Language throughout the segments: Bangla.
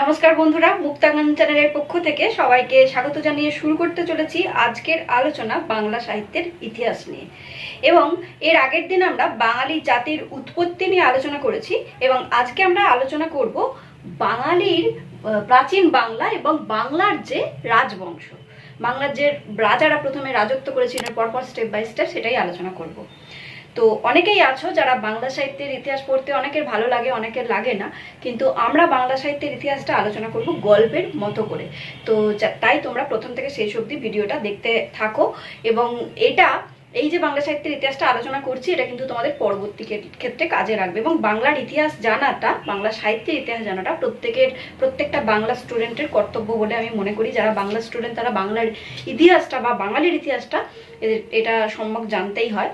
নমস্কার বন্ধুরা মুক্তাঙ্গন চ্যানেলের পক্ষ থেকে সবাইকে স্বাগত জানিয়ে শুরু করতে চলেছি আজকের আলোচনা বাংলা সাহিত্যের ইতিহাস নিয়ে। এবং এর আগের দিন আমরা বাঙালি জাতির উৎপত্তি নিয়ে আলোচনা করেছি এবং আজকে আমরা আলোচনা করব বাঙালির প্রাচীন বাংলা এবং বাংলার যে রাজবংশ। বাংলার যে রাজারা প্রথমে রাজত্ব করেছিলেন, পরপর স্টেপ বাই স্টেপ সেটাই আলোচনা করব। তো অনেকেই আছো যারা বাংলা সাহিত্যের ইতিহাস পড়তে অনেকের ভালো লাগে, অনেকের লাগে না। কিন্তু আমরা বাংলা সাহিত্যের ইতিহাসটা আলোচনা করব গল্পের মতো করে। তো তাই তোমরা প্রথম থেকে শেষ অবধি ভিডিওটা দেখতে থাকো এবং এটা, এই যে বাংলা সাহিত্যের ইতিহাসটা আলোচনা করছি, এটা কিন্তু তোমাদের পরবর্তী ক্ষে- ক্ষেত্রে কাজে লাগবে এবং বাংলার ইতিহাস জানাটা, বাংলা সাহিত্যের ইতিহাস জানাটা প্রত্যেকের, প্রত্যেকটা বাংলা স্টুডেন্টের কর্তব্য বলে আমি মনে করি। যারা বাংলা স্টুডেন্ট তারা বাংলার ইতিহাসটা বা বাঙালির ইতিহাসটা এটা সম্যক জানতেই হয়।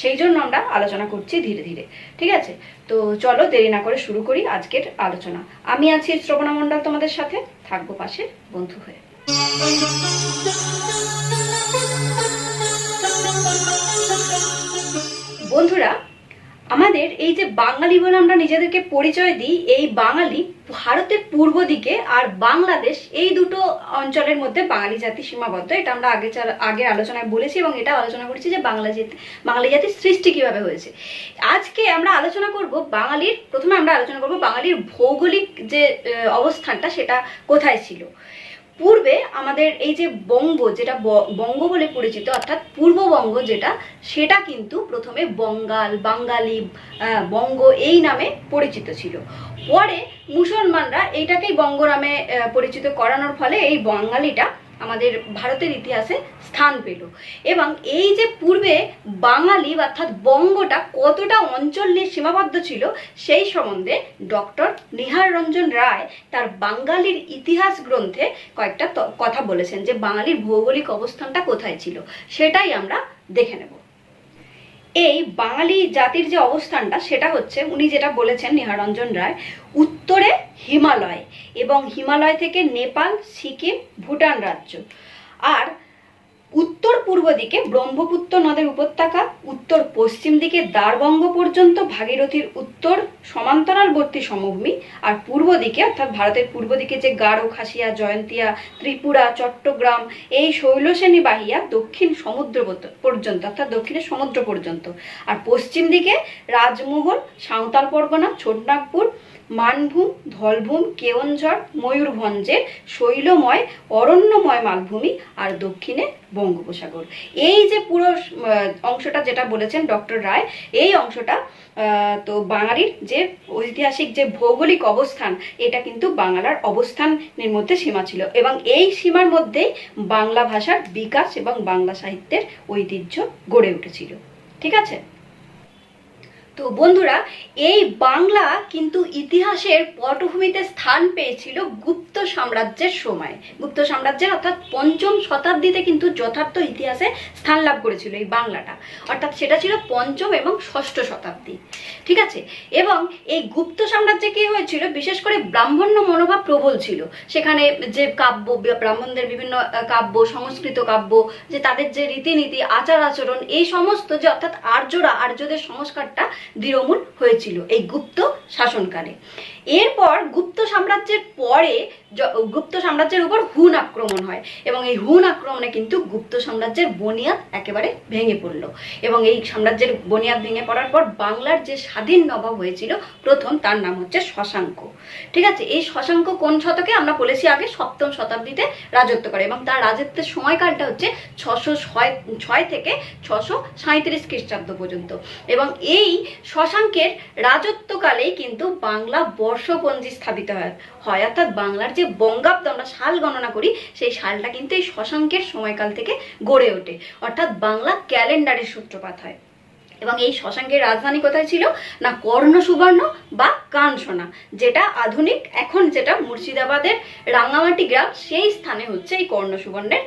সেই জন্য আমরা আলোচনা করছি ধীরে ধীরে, ঠিক আছে? তো চলো দেরি না করে শুরু করি আজকের আলোচনা। আমি আছি শ্রবণা মণ্ডল তোমাদের সাথে, থাকব পাশে বন্ধু হয়ে। বন্ধুরা আমাদের এই যে বাঙালি বলে আমরা নিজেদেরকে পরিচয় দিই, এই বাঙালি ভারতের পূর্ব দিকে আর বাংলাদেশ এই দুটো অঞ্চলের মধ্যে বাঙালি জাতি সীমাবদ্ধ। এটা আমরা আগে আগে আলোচনায় বলেছি এবং এটা আলোচনা করেছি যে বাংলা জাতি, বাঙালি জাতির সৃষ্টি কীভাবে হয়েছে। আজকে আমরা আলোচনা করব বাঙালির, প্রথমে আমরা আলোচনা করব বাঙালির ভৌগোলিক যে অবস্থানটা, সেটা কোথায় ছিল। পূর্বে আমাদের এই যে বঙ্গ, যেটা বঙ্গ বলে পরিচিত, অর্থাৎ পূর্ববঙ্গ যেটা, সেটা কিন্তু প্রথমে বঙ্গাল, বাঙালি বঙ্গ এই নামে পরিচিত ছিল। পরে মুসলমানরা এইটাকেই বঙ্গ নামে পরিচিত করানোর ফলে এই বাঙালিটা আমাদের ভারতের ইতিহাসে স্থান পেল। এবং এই যে পূর্বে বাঙালি অর্থাৎ বঙ্গটা কতটা অঞ্চল নিয়ে সীমাবদ্ধ ছিল, সেই সম্বন্ধে ডক্টর নিহার রঞ্জন রায় তার বাঙালির ইতিহাস গ্রন্থে কয়েকটা কথা বলেছেন যে বাঙালির ভৌগোলিক অবস্থানটা কোথায় ছিল, সেটাই আমরা দেখে নেব। এই বাঙালি জাতির যে অবস্থানটা, সেটা হচ্ছে উনি যেটা বলেছেন নিহারঞ্জন রায়, উত্তরে হিমালয় এবং হিমালয় থেকে নেপাল, সিকিম, ভুটান রাজ্য। আর উত্তর পূর্ব দিকে ব্রহ্মপুত্র নদের উপত্যকা, উত্তর পশ্চিম দিকে দ্বারবঙ্গ পর্যন্ত ভাগীরথীর উত্তর সমান্তরালবর্তী সমভূমি, আর পূর্ব দিকে, অর্থাৎ ভারতের পূর্ব দিকে যে গারো, খাসিয়া, জয়ন্তিয়া, ত্রিপুরা, চট্টগ্রাম, এই শৈলশ্রেণী বাহিয়া দক্ষিণ সমুদ্র পর্যন্ত, অর্থাৎ দক্ষিণের সমুদ্র পর্যন্ত। আর পশ্চিম দিকে রাজমহল, সাঁওতাল পরগনা, ছোটনাগপুর মানভূম, ধলভূম, কেওনঝড় ময়ূরভঞ্জের শৈলময়, অরণ্যময় মালভূমি আর দক্ষিণে বঙ্গোপসাগর। এই যে পুরো অংশটা যেটা বলেছেন ডক্টর রায়, এই অংশটা তো বাঙালির যে ঐতিহাসিক যে ভৌগোলিক অবস্থান, এটা কিন্তু বাংলার অবস্থানের মধ্যে সীমা ছিল এবং এই সীমার মধ্যেই বাংলা ভাষার বিকাশ এবং বাংলা সাহিত্যের ঐতিহ্য গড়ে উঠেছিল। ঠিক আছে? তো বন্ধুরা, এই বাংলা কিন্তু ইতিহাসের পটভূমিতে স্থান পেয়েছিল গুপ্ত সাম্রাজ্যের সময়। গুপ্ত সাম্রাজ্যের অর্থাৎ পঞ্চম শতাব্দীতে কিন্তু যথার্থ ইতিহাসে স্থান লাভ করেছিল এই বাংলাটা। অর্থাৎ সেটা ছিল পঞ্চম এবং ষষ্ঠ শতাব্দী। ঠিক আছে? এবং এই গুপ্ত সাম্রাজ্যে কি হয়েছিল? বিশেষ করে ব্রাহ্মণ্য মনোভাব প্রবল ছিল। সেখানে যে কাব্য, ব্রাহ্মণদের বিভিন্ন কাব্য, সংস্কৃত কাব্য, যে তাদের যে রীতিনীতি, আচার আচরণ, এই সমস্ত যে অর্থাৎ আর্যরা, আর্যদের সংস্কারটা দৃঢ়মূল হয়েছিল এই গুপ্ত শাসনকালে। এরপর গুপ্ত সাম্রাজ্যের পরে গুপ্ত সাম্রাজ্যের উপর হুন আক্রমণ হয় এবং এই হুন আক্রমণে কিন্তু গুপ্ত সাম্রাজ্যের বনিয়াদ একেবারে ভেঙে পড়ল এবং এই সাম্রাজ্যের বনিয়াদ ভেঙে পড়ার পর বাংলার যে স্বাধীন নবাব হয়েছিল প্রথম তার নাম হচ্ছে শশাঙ্ক। ঠিক আছে, এই শশাঙ্ক কোন শতকে? আমরা বলেছি আগে সপ্তম শতাব্দীতে রাজত্ব করে এবং তার রাজত্বের সময়কালটা হচ্ছে ছশো ছয় ছয় থেকে ছশো সাঁত্রিশ খ্রিস্টাব্দ পর্যন্ত। এবং এই শশাঙ্কের রাজত্বকালেই কিন্তু বাংলা বর্ষপঞ্জি স্থাপিত হয়। অর্থাৎ বাংলার যে বঙ্গাব্দ আমরা সাল গণনা করি, সেই সালটা কিন্তু এই শশাঙ্কের সময়কাল থেকে গড়ে ওঠে। অর্থাৎ বাংলা ক্যালেন্ডারের সূত্রপাত হয়। এবং এই শশাঙ্কের রাজধানী কোথায় ছিল? না কর্ণ সুবর্ণ বা কানসোনা, যেটা আধুনিক, এখন যেটা মুর্শিদাবাদের রাঙামাটি গ্রাম, সেই স্থানে হচ্ছে এই কর্ণ সুবর্ণের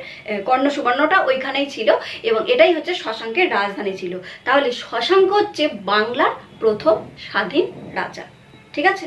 কর্ণ সুবর্ণটা ওইখানেই ছিল এবং এটাই হচ্ছে শশাঙ্কের রাজধানী ছিল। তাহলে শশাঙ্ক হচ্ছে বাংলার প্রথম স্বাধীন রাজা। ঠিক আছে?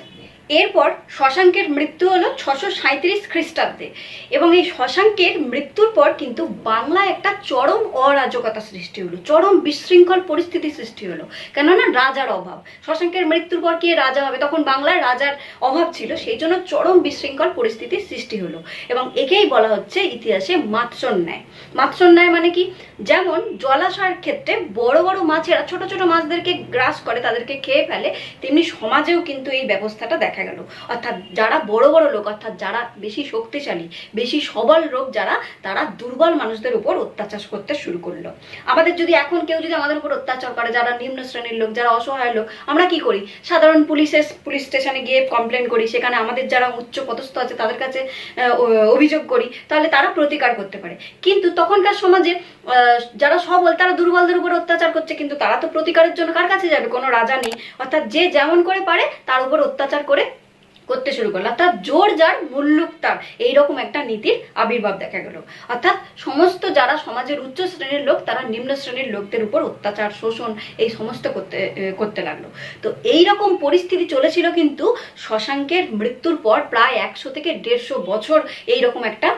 এরপর শশাঙ্কের মৃত্যু হলো ছশো সাঁত্রিশ খ্রিস্টাব্দে। এবং এই শশাঙ্কের মৃত্যুর পর কিন্তু বাংলায় একটা চরম অরাজকতা সৃষ্টি হলো, চরম বিশৃঙ্খল পরিস্থিতি সৃষ্টি হলো। কেননা রাজার অভাব। শশাঙ্কের মৃত্যুর পর কে রাজা হবে? তখন বাংলায় রাজার অভাব ছিল, সেই জন্য চরম বিশৃঙ্খল পরিস্থিতির সৃষ্টি হলো। এবং একেই বলা হচ্ছে ইতিহাসে মাৎসন্যায় মাৎসন্যায় মানে কি? যেমন জলাশয়ের ক্ষেত্রে বড় বড় মাছেরা, ছোট ছোট মাছদেরকে গ্রাস করে, তাদেরকে খেয়ে ফেলে, তেমনি সমাজেও কিন্তু এই ব্যবস্থাটা দেখা গেল। অর্থাৎ যারা বড় বড় লোক, অর্থাৎ যারা বেশি শক্তিশালী, বেশি সবল লোক যারা, তারা দুর্বল মানুষদের উপর অত্যাচার করতে শুরু করল। আমাদের যদি এখন কেউ যদি আমাদের উপর অত্যাচার করে, যারা নিম্ন শ্রেণির লোক, যারা অসহায় লোক, আমরা কি করি? সাধারণ পুলিশের, পুলিশ স্টেশনে গিয়ে কমপ্লেন করি, সেখানে আমাদের যারা উচ্চ পদস্থ আছে, তাদের কাছে অভিযোগ করি, তাহলে তারা প্রতিকার করতে পারে। কিন্তু তখনকার সমাজে যারা সবল, তারা দুর্বলদের উপর অত্যাচার করছে, কিন্তু তারা তো প্রতিকারের জন্য কার কাছে যাবে? কোনো রাজা নেই। অর্থাৎ যে যেমন করে পারে, তার উপর অত্যাচার করে করতে শুরু করল। অর্থাৎ জোর যার মুল্লুক তার এইরকম একটা নীতির আবির্ভাব দেখা গেল। অর্থাৎ সমস্ত যারা সমাজের উচ্চ শ্রেণির লোক, তারা নিম্ন শ্রেণির লোকদের উপর অত্যাচার, শোষণ, এই সমস্ত করতে করতে লাগল। তো এই রকম পরিস্থিতি চলেছিল কিন্তু শশাঙ্কের মৃত্যুর পর প্রায় একশো থেকে দেড়শো বছর এই রকম একটা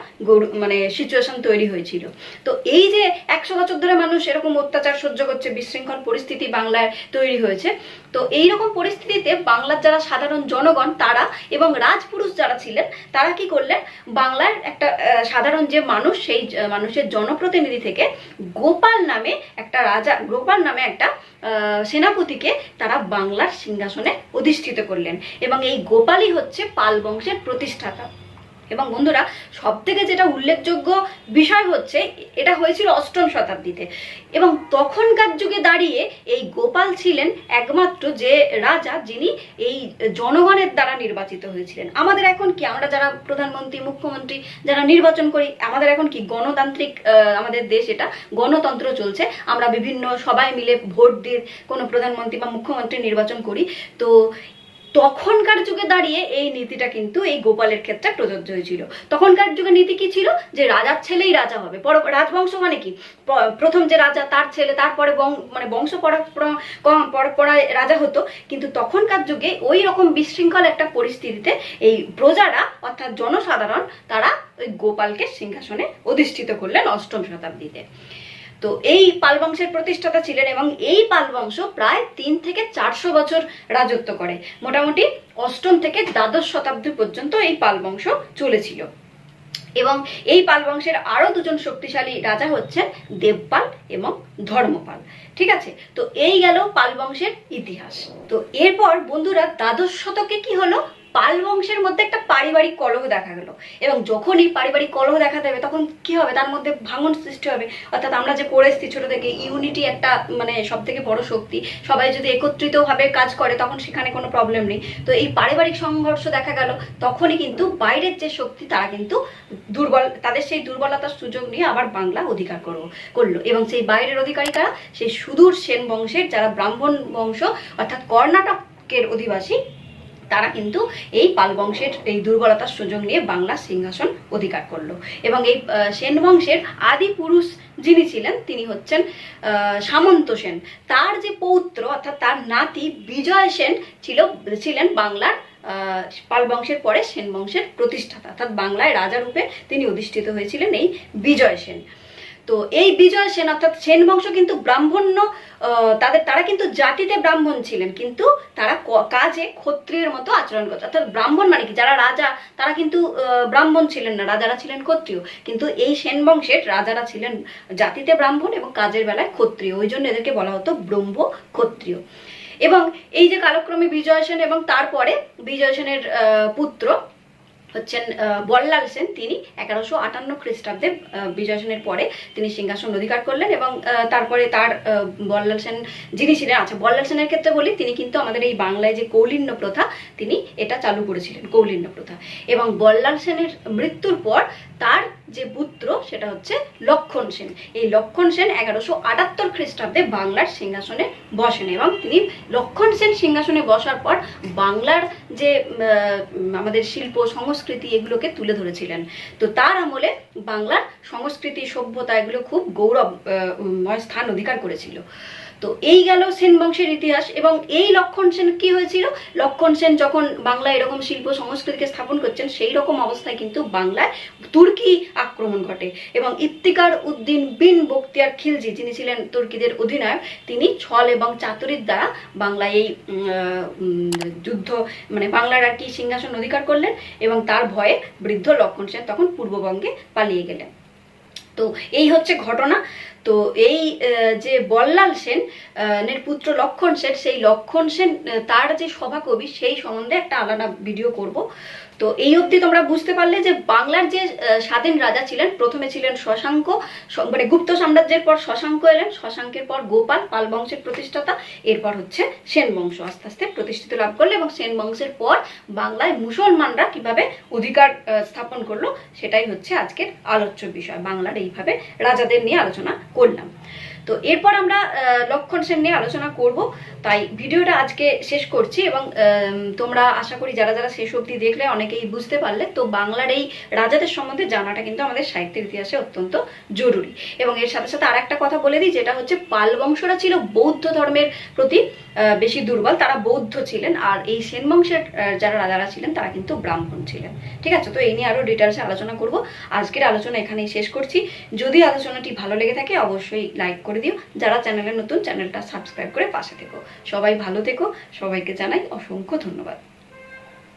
মানে সিচুয়েশন তৈরি হয়েছিল। তো এই যে একশো বছর ধরে মানুষ এরকম অত্যাচার সহ্য করছে, বিশৃঙ্খল পরিস্থিতি বাংলায় তৈরি হয়েছে, তো এই রকম পরিস্থিতিতে বাংলার যারা সাধারণ জনগণ, তারা এবং রাজপুরুষ যারা ছিলেন, তারা কি করলেন? বাংলার একটা সাধারণ যে মানুষ, সেই মানুষের জনপ্রতিনিধি থেকে গোপাল নামে একটা রাজা, গোপাল নামে একটা সেনাপতিকে তারা বাংলার সিংহাসনে অধিষ্ঠিত করলেন। এবং এই গোপালই হচ্ছে পাল বংশের প্রতিষ্ঠাতা। এবং বন্ধুরা সব থেকে যেটা উল্লেখযোগ্য বিষয় হচ্ছে, এটা হয়েছিল অষ্টম শতাব্দীতে। এবং তখনকার যুগে দাঁড়িয়ে এই গোপাল ছিলেন একমাত্র যে রাজা, যিনি এই জনগণের দ্বারা নির্বাচিত হয়েছিলেন। আমাদের এখন কি, আমরা যারা প্রধানমন্ত্রী, মুখ্যমন্ত্রী যারা নির্বাচন করি, আমাদের এখন কি গণতান্ত্রিক আমাদের দেশ এটা, গণতন্ত্র চলছে, আমরা বিভিন্ন সবাই মিলে ভোট দিয়ে কোনো প্রধানমন্ত্রী বা মুখ্যমন্ত্রী নির্বাচন করি। তো তখনকার যুগে দাঁড়িয়ে এই নীতিটা কিন্তু এই গোপালের ক্ষেত্রে প্রযোজ্য হয়েছিল। তখনকার যুগে নীতি কি ছিল? যে রাজার ছেলেই রাজা হবে। পর, রাজবংশ মানে কি? প্রথম যে রাজা, তার ছেলে, তারপরে মানে বংশ পরম্পরায় রাজা হতো। কিন্তু তখনকার যুগে ওই রকম বিশৃঙ্খল একটা পরিস্থিতিতে এই প্রজারা, অর্থাৎ জনসাধারণ, তারা ওই গোপালকে সিংহাসনে অধিষ্ঠিত করলেন অষ্টম শতাব্দীতে। তো এই পাল বংশের প্রতিষ্ঠাতা ছিলেন এবং এই পাল বংশ প্রায় তিন থেকে চারশো বছর রাজত্ব করে। মোটামুটি অষ্টম থেকে দ্বাদশ শতাব্দী পর্যন্ত এই পাল বংশ চলেছিল। এবং এই পাল বংশের আরও দুজন শক্তিশালী রাজা হচ্ছেন দেবপাল এবং ধর্মপাল। ঠিক আছে? তো এই গেল পাল বংশের ইতিহাস। তো এরপর বন্ধুরা দ্বাদশ শতকে কি হলো? পাল বংশের মধ্যে একটা পারিবারিক কলহ দেখা গেল এবং যখনই পারিবারিক কলহ দেখা দেবে তখন কি হবে? তার মধ্যে ভাঙন সৃষ্টি হবে। অর্থাৎ আমরা যে পড়ে এসেছি ছোট থেকে, ইউনিটি একটা মানে সব থেকে বড় শক্তি। সবাই যদি একত্রিত ভাবে কাজ করে তখন সেখানে কোনো প্রবলেম নেই। তো এই পারিবারিক সংঘর্ষ দেখা গেল, তখনই কিন্তু বাইরের যে শক্তি তারা কিন্তু দুর্বল, তাদের সেই দুর্বলতার সুযোগ নিয়ে আবার বাংলা অধিকার করল করল। এবং সেই বাইরের অধিকারী কারা সেই সুদূর সেন বংশের যারা ব্রাহ্মণ বংশ, অর্থাৎ কর্ণাটকের অধিবাসী, তারা কিন্তু এই পাল বংশের এই দুর্বলতার সুযোগ নিয়ে বাংলার সিংহাসন অধিকার করল। এবং এই সেন বংশের আদি পুরুষ যিনি ছিলেন, তিনি হচ্ছেন সামন্ত সেন। তার যে পৌত্র, অর্থাৎ তার নাতি বিজয় সেন ছিল, ছিলেন বাংলার পাল বংশের পরে সেন বংশের প্রতিষ্ঠাতা। অর্থাৎ বাংলায় রাজা রূপে তিনি অধিষ্ঠিত হয়েছিলেন এই বিজয় সেন। তো এই বিজয় সেন, অর্থাৎ সেন বংশ কিন্তু ব্রাহ্মণ্য তাদের, তারা কিন্তু জাতিতে ব্রাহ্মণ ছিলেন, কিন্তু তারা কাজে ক্ষত্রিয়ের মতো আচরণ করতো। অর্থাৎ ব্রাহ্মণ মানে কি? যারা রাজা, তারা কিন্তু ব্রাহ্মণ ছিলেন না, রাজারা ছিলেন ক্ষত্রিয়। কিন্তু এই সেন বংশের রাজারা ছিলেন জাতিতে ব্রাহ্মণ এবং কাজের বেলায় ক্ষত্রিয়। ওই জন্য এদেরকে বলা হতো ব্রহ্ম ক্ষত্রিয় এবং এই যে কালক্রমে বিজয় সেন এবং তারপরে বিজয় সেনের পুত্র হচ্ছেন বল্লাল সেন, তিনি এগারোশো আটান্ন খ্রিস্টাব্দে বিজয় সেনের পরে তিনি সিংহাসন অধিকার করলেন এবং তারপরে তার বল্লাল সেন যিনি ছিলেন আচ্ছা বল্লাল সেনের ক্ষেত্রে বলি, তিনি কিন্তু আমাদের এই বাংলায় যে কৌলিন্য প্রথা, তিনি এটা চালু করেছিলেন, কৌলিন্য প্রথা। এবং বল্লাল সেনের মৃত্যুর পর তার যে পুত্র, সেটা হচ্ছে লক্ষণ সেন। এই লক্ষণ সেন এগারোশো আটাত্তর খ্রিস্টাব্দে বাংলার সিংহাসনে বসেন এবং তিনি লক্ষণ সেন সিংহাসনে বসার পর বাংলার যে আমাদের শিল্প, সংস্কৃতি এগুলোকে তুলে ধরেছিলেন। তো তার আমলে বাংলার সংস্কৃতি, সভ্যতা এগুলো খুব গৌরবময় স্থান অধিকার করেছিল। তো এই গেল সেন বংশের ইতিহাস এবং এই লক্ষণ সেন কি হয়েছিল? লক্ষণ সেন যখন বাংলা এরকম শিল্প সংস্কৃতিকে স্থাপন করছেন, সেই রকম অবস্থায় কিন্তু বাংলায় তুর্কি আক্রমণ ঘটে এবং ইফতিকার উদ্দিন বিন বক্তিয়ার খিলজি, যিনি ছিলেন তুর্কিদের অধিনায়ক, তিনি ছল এবং চাতুরির দ্বারা বাংলায় এই যুদ্ধ মানে বাংলার আর কি সিংহাসন অধিকার করলেন এবং তার ভয়ে বৃদ্ধ লক্ষণ সেন তখন পূর্ববঙ্গে পালিয়ে গেলেন। তো এই হচ্ছে ঘটনা। তো এই যে বল্লাল সেন এর পুত্র লক্ষণ সেন, সেই লক্ষণ সেন তার যে সভাকবি, সেই সম্বন্ধে একটা আলাদা ভিডিও করব। তো এই অবধি তোমরা বুঝতে পারলে যে বাংলার যে স্বাধীন রাজা ছিলেন, প্রথমে ছিলেন শশাঙ্ক মানে গুপ্ত সাম্রাজ্যের পর শশাঙ্ক এলেন, শশাঙ্কের পর গোপাল পাল বংশের প্রতিষ্ঠাতা, এরপর হচ্ছে সেন বংশ আস্তে আস্তে প্রতিষ্ঠিত লাভ করল এবং সেন বংশের পর বাংলায় মুসলমানরা কীভাবে অধিকার স্থাপন করল, সেটাই হচ্ছে আজকের আলোচ্য বিষয়। বাংলার এইভাবে রাজাদের নিয়ে আলোচনা করলাম। তো এরপর আমরা লক্ষণ সেন নিয়ে আলোচনা করব। তাই ভিডিওটা আজকে শেষ করছি এবং তোমরা আশা করি যারা যারা শেষ অবধি দেখলে অনেকেই বুঝতে পারলে। তো বাংলার এই রাজাদের সম্বন্ধে জানাটা কিন্তু আমাদের সাহিত্যের ইতিহাসে অত্যন্ত জরুরি। এবং এর সাথে সাথে আর একটা কথা বলে দিই, যেটা হচ্ছে পাল বংশরা ছিল বৌদ্ধ ধর্মের প্রতি বেশি দুর্বল। তারা বৌদ্ধ ছিলেন আর এই সেন বংশের যারা রাজারা ছিলেন তারা কিন্তু ব্রাহ্মণ ছিলেন। ঠিক আছে? তো এই নিয়ে আরও ডিটেলসে আলোচনা করব। আজকের আলোচনা এখানেই শেষ করছি। যদি আলোচনাটি ভালো লেগে থাকে, অবশ্যই লাইক করে দিও। যারা চ্যানেলে নতুন, চ্যানেলটা সাবস্ক্রাইব করে পাশে থেকো। সবাই ভালো থেকো। সবাইকে জানাই অসংখ্য ধন্যবাদ।